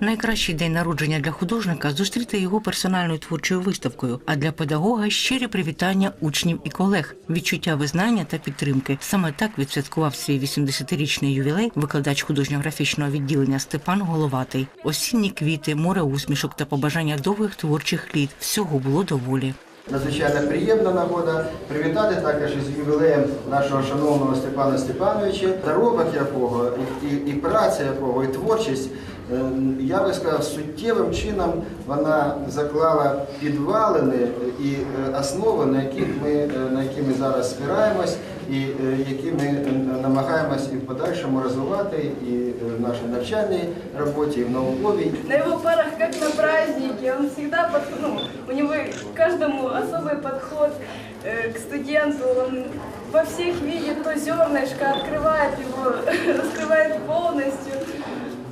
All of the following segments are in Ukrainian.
Найкращий день народження для художника зустріти його персональною творчою виставкою, а для педагога щирі привітання учнів і колег, відчуття визнання та підтримки. Саме так відсвяткував свій 80-річний ювілей викладач художньо-графічного відділення Степан Головатий. Осінні квіти, море усмішок та побажання довгих творчих літ всього було доволі. Надзвичайно приємна нагода привітати також із ювілеєм нашого шановного Степана Степановича, заробок якого, і, і, і праця якого, і творчість. е, Я би сказав, суттєвим чином вона заклала підвалини і е, основи, на яких ми, е, на які ми зараз спираємось, і які ми е, намагаємось і в подальшому розвивати і е, в нашій навчальній роботі, і в науковій. На его парах как на празднике, он всегда, под, ну, у него к каждому особый подход э, к студенту, он во всех видит то зернышко, открывает его, раскрывает полностью.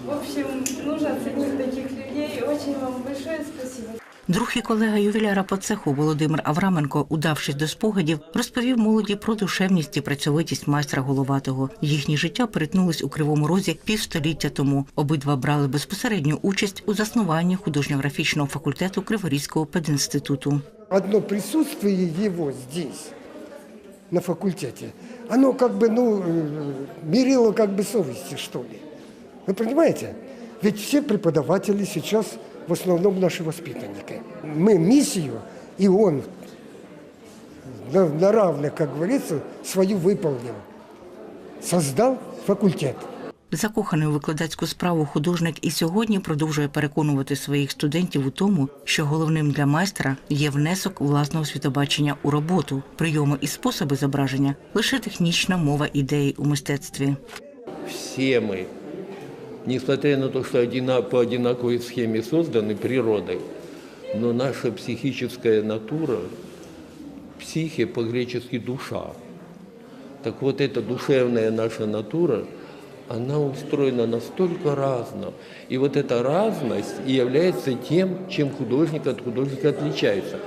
В общем, нужно ценить таких людей. Очень вам большое спасибо. Друг і колега ювіляра по цеху Володимир Авраменко, удавшись до спогадів, розповів молоді про душевність і працьовитість майстра головатого. Їхні життя перетнулись у кривому розі півстоліття тому. Обидва брали безпосередню участь у заснуванні художньо-графічного факультету Криворізького пединституту. одно присутствие его здесь, на факультете, оно как бы, ну, э, мерило как бы совести, что ли. Вы понимаете? Ведь все преподаватели сейчас в основном наши воспитанники. Мы миссию, и он на, на равных, как говорится, свою выполнил. Создал факультет. Закоханий у викладацьку справу художник і сьогодні продовжує переконувати своїх студентів у тому, що головним для майстра є внесок власного світобачення у роботу, прийоми і способи зображення лише технічна мова ідеї у мистецтві. все мы, несмотря на то, что по одинаковой схеме созданы природой, но наша психическая натура, психе по-гречески душа. Так вот эта душевная наша натура, она устроена настолько разно. И вот эта разность и является тем, чем художник от художника отличается.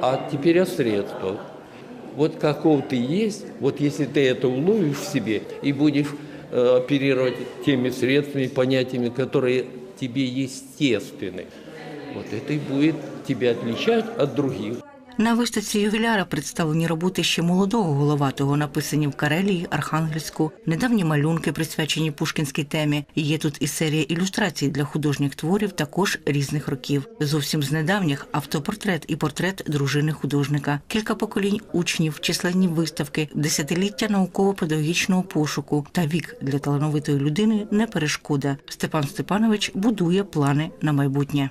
А теперь о средствах. Вот каков ты есть, вот если ты это уловишь в себе и будешь оперировать теми средствами, понятиями, которые тебе естественны, вот это и будет тебя отличать от других. На виставці ювіляра представлені роботи ще молодого головатого, написані в Карелії, Архангельську, недавні малюнки, присвячені пушкінській темі. Є тут і серія ілюстрацій для художніх творів, також різних років. Зовсім з недавніх автопортрет і портрет дружини художника, кілька поколінь учнів, численні виставки, десятиліття науково-педагогічного пошуку та вік для талановитої людини не перешкода. Степан Степанович будує плани на майбутнє.